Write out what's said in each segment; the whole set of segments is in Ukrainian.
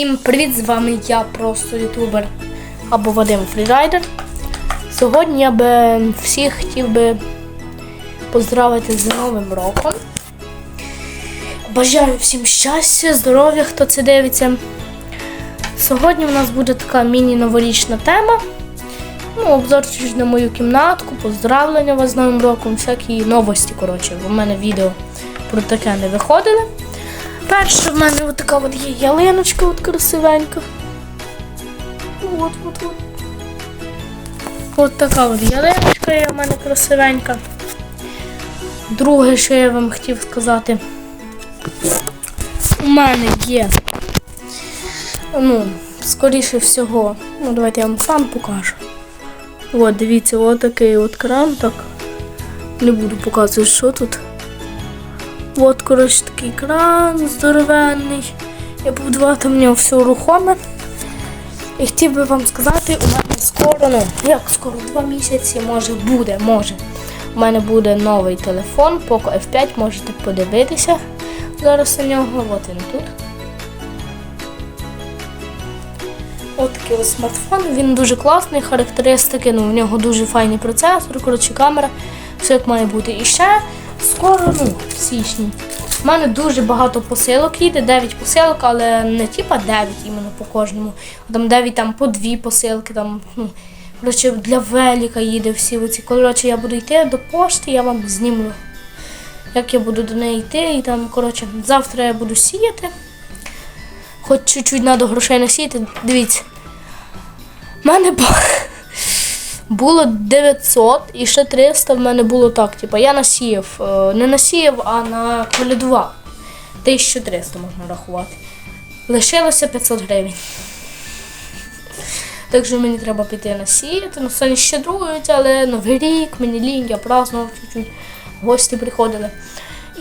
Всім привіт! З вами я просто ютубер або Вадим Фрірайдер. Сьогодні я би всіх хотів би поздравити з Новим роком. Бажаю всім щастя, здоров'я, хто це дивиться. Сьогодні у нас буде така міні-новорічна тема. Ну, обзорчик на мою кімнатку, поздравлення вас з Новим роком, всякі новості, коротше. У мене відео про таке не виходили. Перше в мене от така от є ялиночка от красивенька. От, от, от. От така от ялиночка є в мене красивенька. Друге, що я вам хотів сказати, у мене є. Ну, скоріше всього, ну давайте я вам сам покажу. От, дивіться, от такий от кран, так. Не буду показувати, що тут. От, коротше, такий кран здоровенний. Я побудувала в нього все рухоме. І хотів би вам сказати, у мене скоро, ну, як скоро, два місяці, може буде, може. У мене буде новий телефон, Poco F5, можете подивитися зараз на нього. От він тут. От такий ось смартфон. Він дуже класний, характеристики, ну, в нього дуже файний процесор, коротше, камера, все як має бути. І ще скоро, ну, в січні. У мене дуже багато посилок їде, 9 посилок, але не типа 9 іменно по кожному. А там 9 там по 2 посилки, там, ну, коротше, для велика їде всі оці. Коротше, я буду йти до пошти, я вам знімлю. Як я буду до неї йти, і там, коротше, завтра я буду сіяти. Хоч чуть-чуть треба грошей насіяти. Дивіться. У мене було 900 і ще 300 в мене було так. Типу, я насіяв, е, не насіяв, а наколядував. 1300 можна рахувати. Лишилося 500 гривень. Так що мені треба піти насіяти. Ну, сьогодні ще другують, але новий рік, мені лінь, я празднував чуть-чуть. Гості приходили.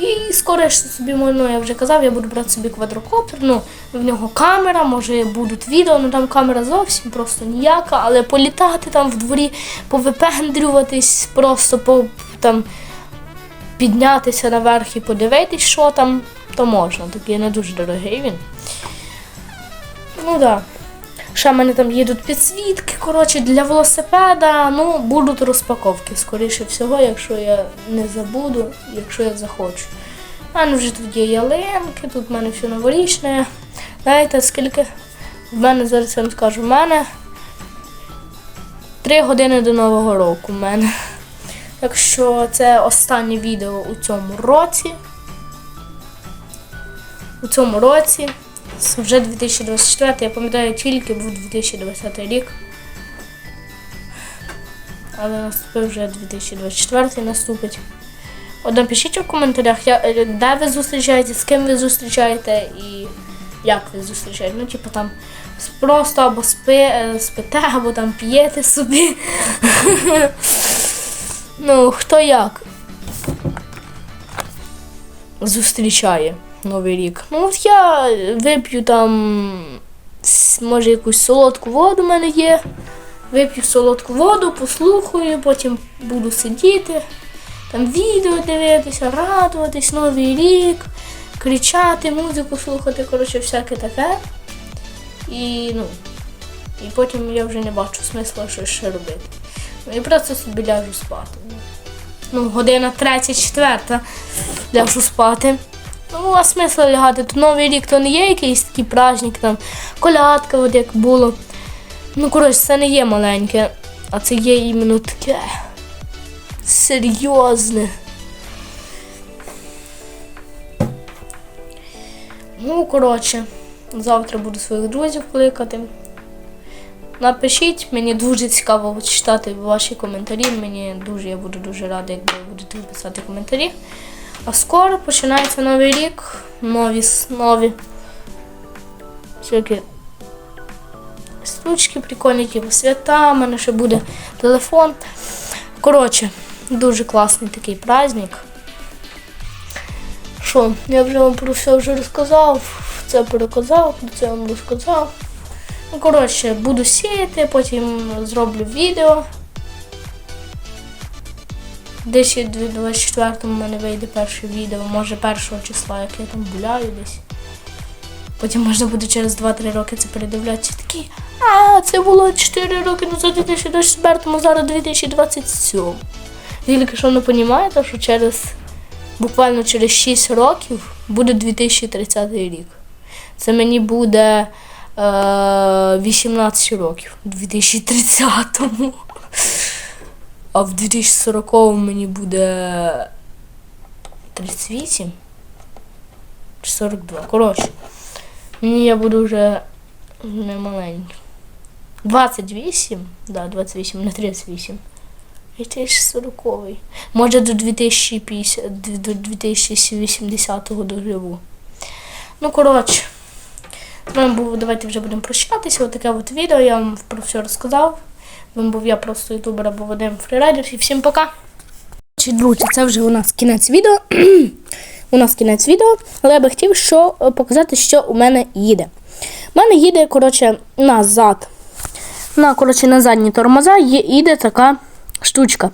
І ж собі, ну, я вже казав, я буду брати собі квадрокоптер. Ну, в нього камера, може будуть відео, ну там камера зовсім просто ніяка, але політати там в дворі, повипендрюватись, просто по там піднятися наверх і подивитись, що там, то можна. Такий не дуже дорогий він. Ну так. Да. Ще в мене там їдуть підсвітки, коротше, для велосипеда. Ну, будуть розпаковки, скоріше всього, якщо я не забуду, якщо я захочу. У мене вже тут є ялинки, тут в мене все новорічне. Знаєте, скільки в мене зараз я вам скажу, в мене три години до Нового року в мене. Так що це останнє відео у цьому році. У цьому році. Вже 2024, я пам'ятаю, тільки був 2020 рік. Але наступив вже 2024 наступить. От напишіть у коментарях, е, де ви зустрічаєте, з ким ви зустрічаєте і як ви зустрічаєте. Ну, типу там просто або спи, е, спите, або там п'єте собі. Ну, хто як зустрічає Новий рік. Ну, от я вип'ю там, може, якусь солодку воду в мене є. Вип'ю солодку воду, послухаю, потім буду сидіти, там відео дивитися, радуватись, Новий рік, кричати, музику слухати, коротше, всяке таке. І, ну, і потім я вже не бачу смисла щось ще робити. Ну, і просто собі ляжу спати. Ну, година третя, четверта ляжу спати. Ну, а смисл лягати? То Новий рік то не є якийсь такий праздник, там колядка, от як було. Ну, коротше, це не є маленьке, а це є іменно таке серйозне. Ну, коротше, завтра буду своїх друзів кликати. Напишіть, мені дуже цікаво читати ваші коментарі. Мені дуже, я буду дуже рада, як ви будете писати коментарі. А скоро починається новий рік, нові нові всякі штучки прикольні, типу свята, у мене ще буде телефон. Коротше, дуже класний такий праздник. Що, я вже вам про все вже розказав, це переказав, про це вам розказав. Ну, коротше, буду сіяти, потім зроблю відео. Десь у 24-му мене вийде перше відео, може першого числа, як я там гуляю десь. Потім можна буде через 2-3 роки це передивлятися. Такі, а це було 4 роки назад, 2024-му, зараз 2027. Тільки що не розумієте, що через буквально через 6 років буде 2030 рік. Це мені буде е, 18 років у 2030-му. А в 2040 мені буде 38 чи 42. Коротше. Мені я буду вже не маленький. 28? Да, 28, не 38. 2040. Може до 2050, до 2080-го доживу. Ну, коротше. З давайте вже будемо прощатися. Ось таке от відео, я вам про все розказав. З вами був я просто ютубер або Вадим Фрірайдер. І всім пока. Друзі, це вже у нас кінець відео. у нас кінець відео, але я би хотів що, е, показати, що у мене їде. У мене їде, коротше, назад. На, коротше, на задні тормоза їде така штучка.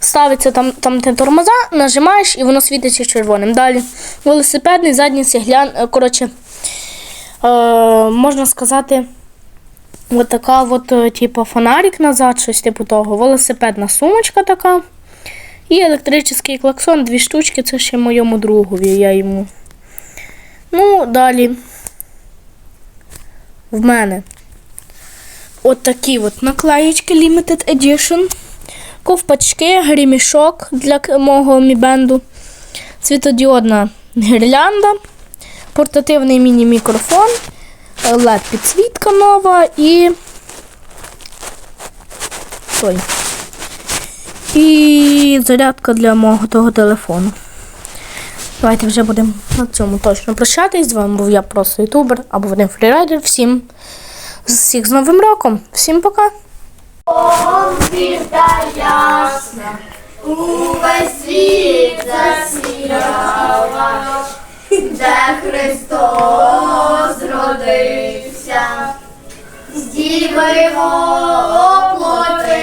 Ставиться там, там де тормоза, нажимаєш і воно світиться червоним. Далі велосипедний задній сіглян, е, коротше, е, можна сказати, от така от, типу, фонарик назад, щось типу того. Велосипедна сумочка така. І електричний клаксон, дві штучки, це ще моєму другові, я йому. Ну, далі. В мене от такі от наклеєчки Limited Edition. Ковпачки, грімішок для мого мібенду, світодіодна гірлянда, портативний міні-мікрофон, led підсвітка нова і. Той. І зарядка для мого того телефону. Давайте вже будемо на цьому точно прощатись. З вами був я просто ютубер або Вадим Фрірайдер. Всім всіх з Новим роком. Всім пока! ясна, Увесь світ засіяла, де Христос родився, з діви оплотився,